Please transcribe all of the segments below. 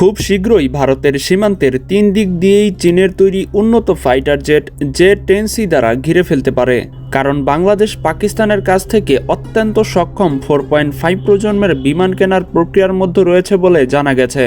খুব শীঘ্রই ভারতের সীমান্তের তিন দিক দিয়েই চীনের তৈরি উন্নত fighter jet J ten C দ্বারা ঘিরে ফেলতে পারে। কারণ বাংলাদেশ পাকিস্তানের কাছ থেকে অত্যন্ত সক্ষম ফোর পয়েন্ট ফাইভ প্রজন্মের বিমান কেনার প্রক্রিয়ার মধ্যে রয়েছে বলে জানা গেছে।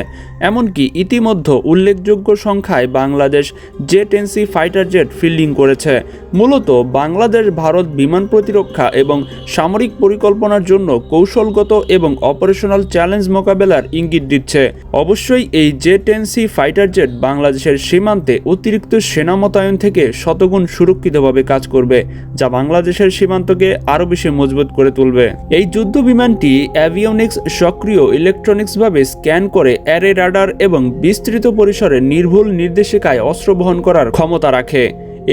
এমনকি ইতিমধ্যে উল্লেখযোগ্য সংখ্যায় Bangladesh J ten C fighter jet fielding করেছে। মূলত বাংলাদেশ, ভারত বিমান প্রতিরক্ষা এবং সামরিক পরিকল্পনার জন্য কৌশলগত এবং অপারেশনাল চ্যালেঞ্জ মোকাবেলার ইঙ্গিত দিচ্ছে। অবশ্যই এই J ten C fighter jet বাংলাদেশের সীমান্তে অতিরিক্ত সেনা মোতায়েন থেকে শতগুণ সুরক্ষিতভাবে কাজ করবে, যা বাংলাদেশের সীমান্তকে আরও বেশি মজবুত করে তুলবে। এই যুদ্ধ বিমানটি অ্যাভিওনিক্স সক্রিয় ইলেকট্রনিক্সভাবে স্ক্যান করে অ্যারে রাডার এবং বিস্তৃত পরিসরে নির্ভুল নির্দেশিকায় অস্ত্র বহন করার ক্ষমতা রাখে।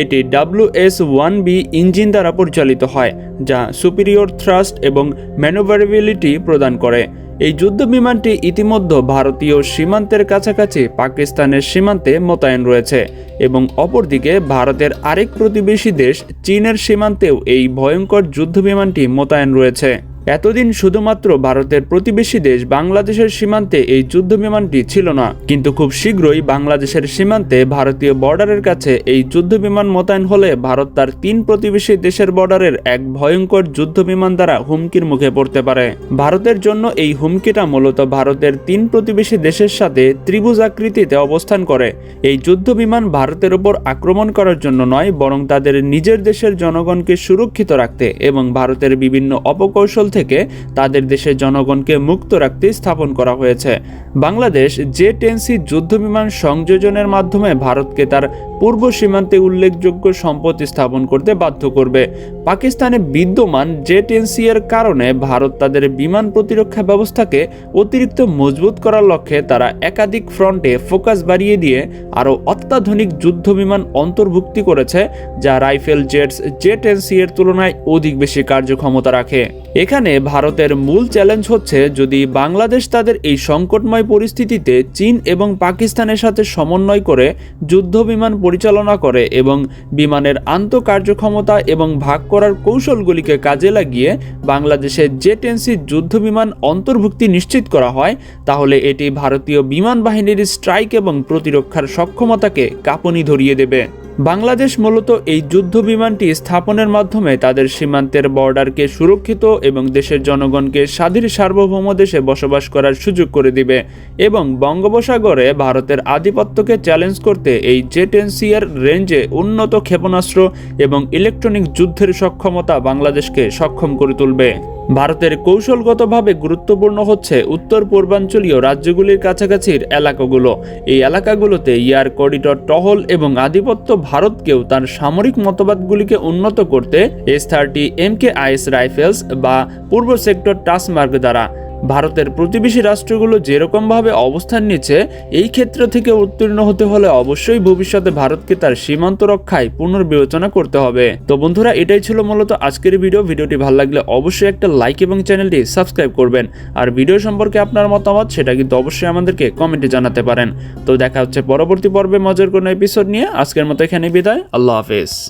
এটি W S one B engine দ্বারা পরিচালিত হয়, যা সুপিরিয়র থ্রাস্ট এবং ম্যানোভারেবিলিটি প্রদান করে। এই যুদ্ধ বিমানটি ইতিমধ্যে ভারতীয় সীমান্তের কাছাকাছি পাকিস্তানের সীমান্তে মোতায়েন রয়েছে এবং অপরদিকে ভারতের আরেক প্রতিবেশী দেশ চীনের সীমান্তেও এই ভয়ঙ্কর যুদ্ধ বিমানটি মোতায়েন রয়েছে। এতদিন শুধুমাত্র ভারতের প্রতিবেশী দেশ বাংলাদেশের সীমান্তে এই যুদ্ধ বিমানটি ছিল না। কিন্তু খুব শীঘ্রই বাংলাদেশের সীমান্তে ভারতীয় বর্ডারের কাছে এই যুদ্ধ বিমান মোতায়েন হলে ভারত তার তিন প্রতিবেশী দেশের বর্ডারের এক ভয়ঙ্কর যুদ্ধ বিমান দ্বারা হুমকির মুখে পড়তে পারে। ভারতের জন্য এই হুমকিটা মূলত ভারতের তিন প্রতিবেশী দেশের সাথে ত্রিভুজ আকৃতিতে অবস্থান করে। এই যুদ্ধ বিমান ভারতের ওপর আক্রমণ করার জন্য নয়, বরং তাদের নিজের দেশের জনগণকে সুরক্ষিত রাখতে এবং ভারতের বিভিন্ন অপকৌশল থেকে তাদের দেশের জনগণকে মুক্ত রাখতে স্থাপন করা হয়েছে। বাংলাদেশ জে টেনসি যুদ্ধ বিমান সংযোজনের মাধ্যমে ভারতকে তার পূর্ব সীমান্তে উল্লেখযোগ্য সম্পদ স্থাপন করতে বাধ্য করবে। পাকিস্তানে বিদ্যমান জেট টেনসি এর কারণে ভারত তাদের বিমান প্রতিরক্ষা ব্যবস্থাকে অতিরিক্ত মজবুত করার লক্ষ্যে তারা একাধিক ফ্রন্টে ফোকাস বাড়িয়ে দিয়ে আরও অত্যাধুনিক যুদ্ধ বিমান অন্তর্ভুক্তি করেছে, যা রাইফেল জেটস জেট টেনসি এর তুলনায় অধিক বেশি কার্যক্ষমতা রাখে। এখানে ভারতের মূল চ্যালেঞ্জ হচ্ছে, যদি বাংলাদেশ তাদের এই সংকটময় পরিস্থিতিতে চীন এবং পাকিস্তানের সাথে সমন্বয় করে যুদ্ধ বিমান পরিচালনা করে এবং বিমানের আন্তঃকার্যক্ষমতা এবং ভাগ করার কৌশলগুলিকে কাজে লাগিয়ে বাংলাদেশের জেটেন্সি যুদ্ধ বিমান অন্তর্ভুক্তি নিশ্চিত করা হয়, তাহলে এটি ভারতীয় বিমান বাহিনীর স্ট্রাইক এবং প্রতিরক্ষার সক্ষমতাকে কাঁপনি ধরিয়ে দেবে। বাংলাদেশ মূলত এই যুদ্ধ বিমানটি স্থাপনের মাধ্যমে তাদের সীমান্তের বর্ডারকে সুরক্ষিত এবং দেশের জনগণকে স্বাধীন সার্বভৌম দেশে বসবাস করার সুযোগ করে দিবে এবং বঙ্গোপসাগরে ভারতের আধিপত্যকে চ্যালেঞ্জ করতে এই জেটেন্সিয়ার রেঞ্জে উন্নত ক্ষেপণাস্ত্র এবং ইলেকট্রনিক যুদ্ধের সক্ষমতা বাংলাদেশকে সক্ষম করে তুলবে। ভারতের কৌশলগতভাবে গুরুত্বপূর্ণ হচ্ছে উত্তর পূর্বাঞ্চলীয় রাজ্যগুলির কাছাকাছির এলাকাগুলো। এই এলাকাগুলোতে ইয়ার করিডর টহল এবং আধিপত্য ভারতকেও তার সামরিক মতবাদগুলিকে উন্নত করতে S thirty M K IS rifles বা পূর্ব সেক্টর টাসমার্গ দ্বারা ভারতের প্রতিবেশী রাষ্ট্রগুলো যেরকমভাবে অবস্থান নিচ্ছে এই ক্ষেত্র থেকে উত্তীর্ণ হতে হলে অবশ্যই ভবিষ্যতে ভারতকে তার সীমান্ত রক্ষায় পুনর্বিবেচনা করতে হবে। তো বন্ধুরা, এটাই ছিল মূলত আজকের ভিডিও। ভিডিওটি ভালো লাগলে অবশ্যই একটা লাইক এবং চ্যানেলটি সাবস্ক্রাইব করবেন। আর ভিডিও সম্পর্কে আপনার মতামত, সেটা কিন্তু অবশ্যই আমাদেরকে কমেন্টে জানাতে পারেন। তো দেখা হচ্ছে পরবর্তী পর্বে মজার কোনো এপিসোড নিয়ে। আজকের মতো এখানে বিদায়। আল্লাহ হাফেজ।